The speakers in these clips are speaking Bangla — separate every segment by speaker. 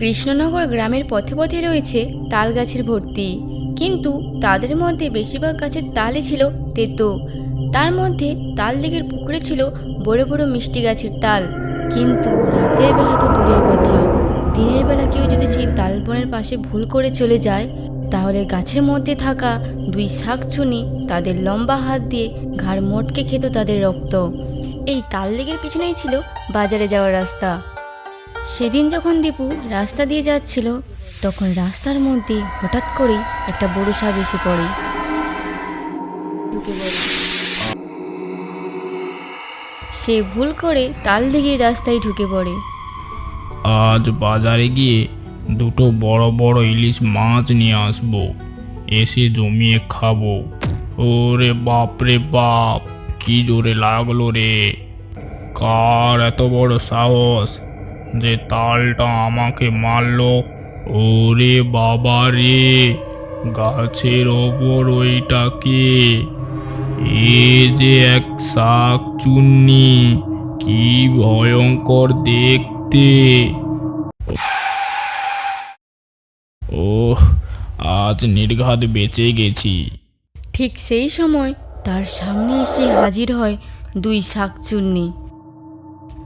Speaker 1: কৃষ্ণনগর গ্রামের পথে পথে রয়েছে তাল গাছের ভর্তি। কিন্তু তাদের মধ্যে বেশিরভাগ গাছের তালই ছিল তেতো। তার মধ্যে তাল দিকের পুকুরে ছিল বড় বড় মিষ্টি গাছের তাল। কিন্তু রাতের বেলা তো দূরের কথা। দিনের বেলা কেউ যদি সেই তাল বনের পাশে ভুল করে চলে যায়, তাহলে গাছের মধ্যে থাকা দুই শাকচুনি তাদের লম্বা হাত দিয়ে ঘাড় মোটকে খেত তাদের রক্ত। এই তাল লেগের পিছনেই ছিল বাজারে যাওয়ার রাস্তা। সেদিন যখন দীপু রাস্তা দিয়ে যাচ্ছিল, তখন রাস্তার মধ্যে হঠাৎ করেই একটা বড় সাপ এসে পড়ে। সে ভুল করে তাল দিঘির রাস্তায় ঢুকে পড়ে।
Speaker 2: আজ বাজারে গিয়ে দুটো বড় বড় ইলিশ মাছ নিয়ে আসব, এসে জমিয়ে খাব। ওরে বাপ রে বাপ, কি জোরে লাগল রে। কার এত বড় সাহস? যে তালটা আমাকে মারলো, ওরে বাবা রে, গাছের ওপর ওইটাকে। এ যে এক শাক চুন্নি, কি ভয়ঙ্কর দেখতে। ওহ, আজ নির্ঘাত বেঁচে গেছি।
Speaker 1: ঠিক সেই সময় তার সামনে এসে হাজির হয় দুই শাকচুন্নি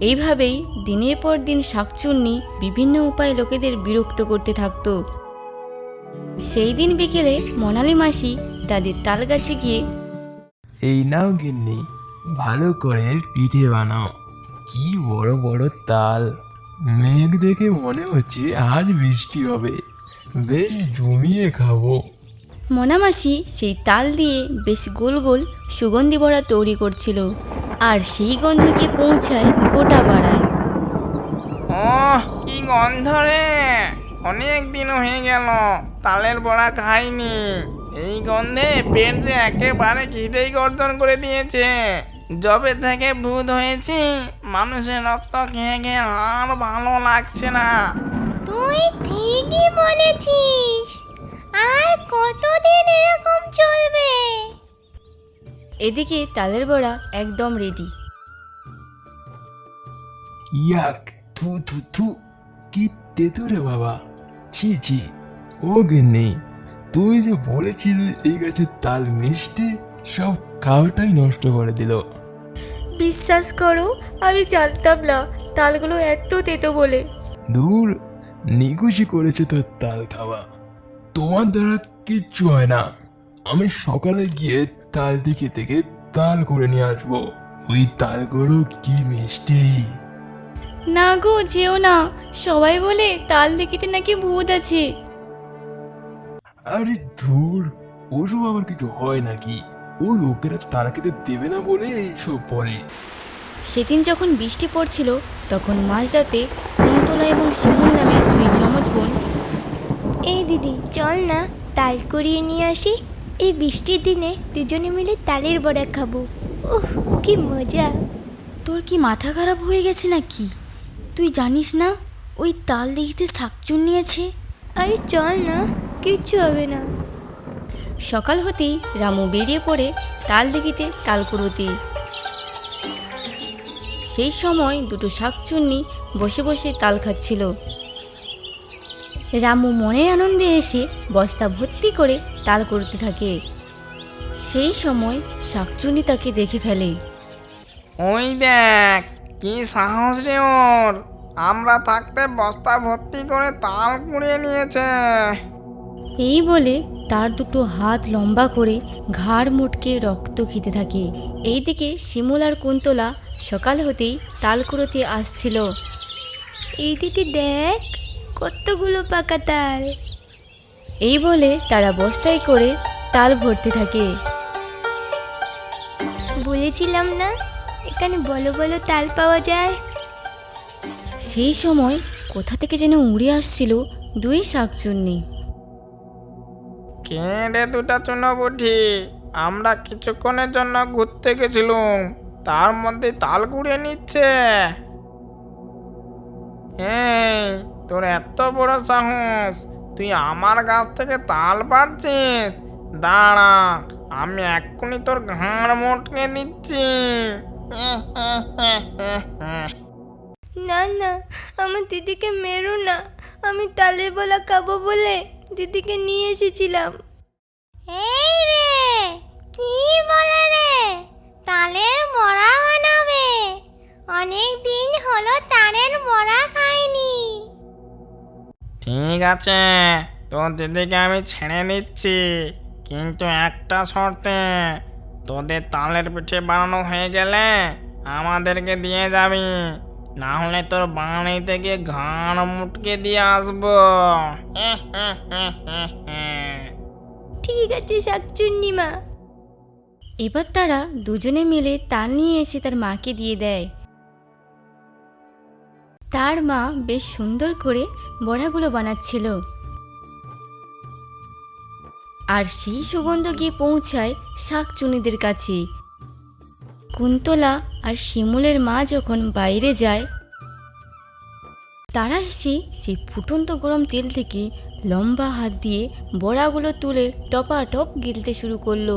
Speaker 1: এইভাবেই দিনের পর দিন শাকচুন্নি বিভিন্ন উপায়ে লোকেদের বিরক্ত করতে থাকতো। সেই দিন বিকেলে মনালি মাসি তাদের তাল গাছে গিয়ে
Speaker 3: এই নাও গিন্নি ভালো করে পিঠে বানাও। কি বড় বড় তাল। মেঘ দেখে মনে হচ্ছে আজ বৃষ্টি হবে। বেশ জমিয়ে খাব।
Speaker 1: মনামাসি সেই তাল দিয়ে বেশ গোল গোল সুগন্ধি ভরা তৈরি করছিল। আর সেই গন্ধ গিয়ে পৌঁছায় গোটা পাড়ায়।
Speaker 4: ওহ কি গন্ধ রে! অনেক দিন হয়ে গেল তালের বড়া খাইনি। এই গন্ধে পেট যে একেবারে খিদেই গর্জন করে দিয়েছে। যবে থেকে ভূত হয়েছি মানুষের রক্ত খেয়ে খেয়ে আর ভালো লাগছে না।
Speaker 5: তুই ঠিকই বলেছিস আর কতদিন এরকম চলবে?
Speaker 1: এদিকে তালের বড়া একদম রেডি
Speaker 3: ইয়াক থু থু থু। কি তেতুরে বাবা। ছি ছি। ও গিন্নি তুই যে বলেছিলি এই গাছের তাল মিষ্টি সব খাওয়াটাই নষ্ট করে দিল।
Speaker 1: বিশ্বাস করো আমি জানতাম না তালগুলো এত তেতো বলে।
Speaker 3: দূর নিকুশি করেছে তোর তাল খাওয়া। তোমার দ্বারা কিচ্ছু হয় না। আমি সকালে গিয়ে তাল দিকে থেকে তাল করে নিয়ে আসব। ওই তালগুলো কি মিষ্টি।
Speaker 1: না গো যেও না। সবাই বলে তাল দেখিতে নাকি ভূত আছে।
Speaker 3: আরে ধুর ওসব আবার কিছু হয় নাকি? ও লোকেরা তারা খেতে দেবে না বলে এইসব বলে।
Speaker 1: সেদিন যখন বৃষ্টি পড়ছিল তখন মাঝরাতে কুন্তলা এবং শিমুল নামে দুই যমজ বোন
Speaker 5: এই দিদি চল না তাল করিয়ে নিয়ে আসি। এই বৃষ্টির দিনে দুজনে মিলে তালের বড়া খাব। উহ কি মজা।
Speaker 1: তোর কি মাথা খারাপ হয়ে গেছে নাকি? তুই জানিস না ওই তাল দেখিতে শাকচুন্নি আছে
Speaker 5: আরে চল না কিচ্ছু হবে না।
Speaker 1: সকাল হতেই রামু বেরিয়ে পড়ে তাল দেখিতে তাল কুড়োতে সেই সময় দুটো শাকচুন্নি বসে বসে তাল খাচ্ছিল। রামু মনের আনন্দে এসে বস্তা ভর্তি করে তাল করতে থাকে। সেই সময় শাকচুনি তাকে দেখে ফেলে।
Speaker 4: ওই দেখ কি সাহস রে ওর। আমরা থাকতে বস্তা ভর্তি করে তাল কুড়িয়ে নিয়েছে।
Speaker 1: এই বলে তার দুটো হাত লম্বা করে ঘাড় মোটকে রক্ত খেতে থাকে। এইদিকে শিমুল আর কুন্তলা সকাল হতেই তাল কুড়োতে আসছিল।
Speaker 5: এই দিদি দেখ কতগুলো পাকা তাল।
Speaker 1: এই বলে তারা বস্তায় করে তাল ভরতে থাকে।
Speaker 5: বলেছিলাম না, এখানে বলো বলো তাল পাওয়া যায়?
Speaker 1: সেই সময় কোথা থেকে যেন উড়ে আসছিল দুই শাকচুন্নি।
Speaker 4: কে রে দুটা চুনোপুঠি আমরা কিছুক্ষণের জন্য ঘুরতে গেছিলুম। তার মধ্যে তাল কুড়িয়ে নিচ্ছে। এই তোর এত বড় সাহস। তুই আমার গাছ থেকে তাল পাচ্ছিস দাঁড়া আমি এক্ষুনি তোর ঘাড় মোটকে দিচ্ছি।
Speaker 5: না না আমার দিদিকে মেরো না। আমি তালের বলা খাব বলে দিদিকে নিয়ে এসেছিলাম। এই রে কি বলে রে? তালের বড়া বানাবে। অনেক দিন হলো তালের বড়া
Speaker 4: ঠিক আছে তোর দিদিকে আমি ছেড়ে দিচ্ছি, কিন্তু একটা শর্তে, তোদের তালের পিঠে বানানো হয়ে গেলে আমাদেরকে দিয়ে যাবি না হলে তোর বাড়ি থেকে ঘাড় মুটকে দিয়ে আসব।
Speaker 5: ঠিক আছে শাকচুন্নিমা
Speaker 1: এবার তারা দুজনে মিলে তাল নিয়ে এসে তার মাকে দিয়ে দেয়। তার মা বেশ সুন্দর করে বড়াগুলো বানাচ্ছিল। আর সেই সুগন্ধ গিয়ে পৌঁছায় শাকচুনিদের কাছে। কুন্তলা আর শিমুলের মা যখন বাইরে যায়, তারা এসে সেই ফুটন্ত গরম তেল থেকে লম্বা হাত দিয়ে বড়াগুলো তুলে টপাটপ গিলতে শুরু করল।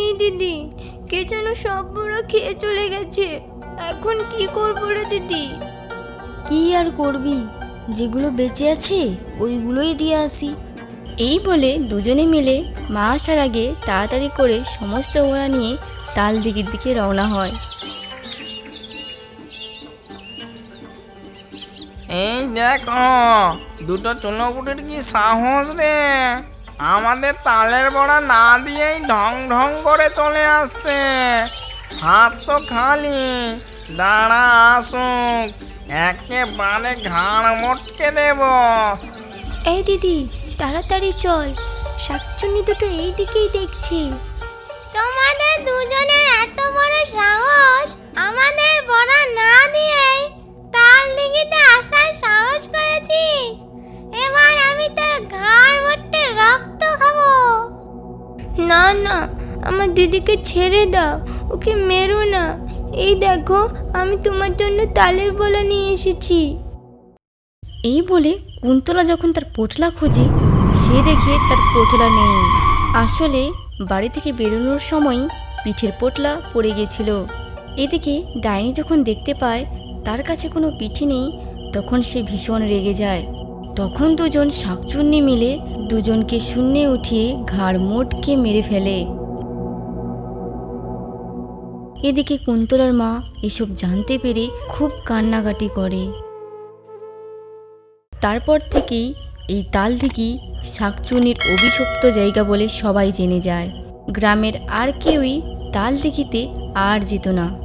Speaker 5: এই দিদি, কে যেন সব বড় খেয়ে চলে গেছে। এখন কি করব রে দিদি?
Speaker 1: কি আর করবি? যেগুলো বেঁচে আছে ওইগুলোই দিয়ে আসি। এই বলে দুজনে মিলে মা আসার আগে তাড়াতাড়ি করে সমস্ত ওরা নিয়ে তাল দিঘির দিকে রওনা হয়।
Speaker 4: এই দেখো দুটো চুনোপুটির কি সাহস রে? আমাদের তালের বড়া না দিয়েই ঢং ঢং করে চলে আসছে। হাত তো খালি দাঁড়া আসুক। একেবারে ঘাড় মোটকে দেব।
Speaker 5: এই দিদি তাড়াতাড়ি চল। শাকচুন্নি দুটো এই দিকেই দেখছি। তোমাদের দুজনের এত বড় সাহস আমাদের বড়া না দিয়েই তাল দিঘিতে আসার সাহস করেছিস? এবার আমি তোর ঘাড় মটকে রক্ত খাব। না না আমার দিদিকে ছেড়ে দাও। ওকে মেরো না। এই দেখো, আমি তোমার জন্য তালের বলা নিয়ে এসেছি।
Speaker 1: এই বলে কুন্তলা যখন তার পোটলা খোঁজে, সে দেখে তার পোটলা নেই। আসলে বাড়ি থেকে বেরোনোর সময় পিঠের পোটলা পড়ে গেছিল। এদিকে ডাইনি যখন দেখতে পায় তার কাছে কোনো পিঠে নেই, তখন সে ভীষণ রেগে যায়। তখন দুজন শাকচুন্নি মিলে দুজনকে শূন্যে উঠিয়ে ঘাড় মোটকে মেরে ফেলে। এদিকে কুন্তলার মা এসব জানতে পেরে খুব কান্নাকাটি করে। তারপর থেকেই এই তাল তালদিঘি শাকচুনির অভিশপ্ত জায়গা বলে সবাই জেনে যায়। গ্রামের আর কেউই তাল তালদিঘিতে আর যেত না।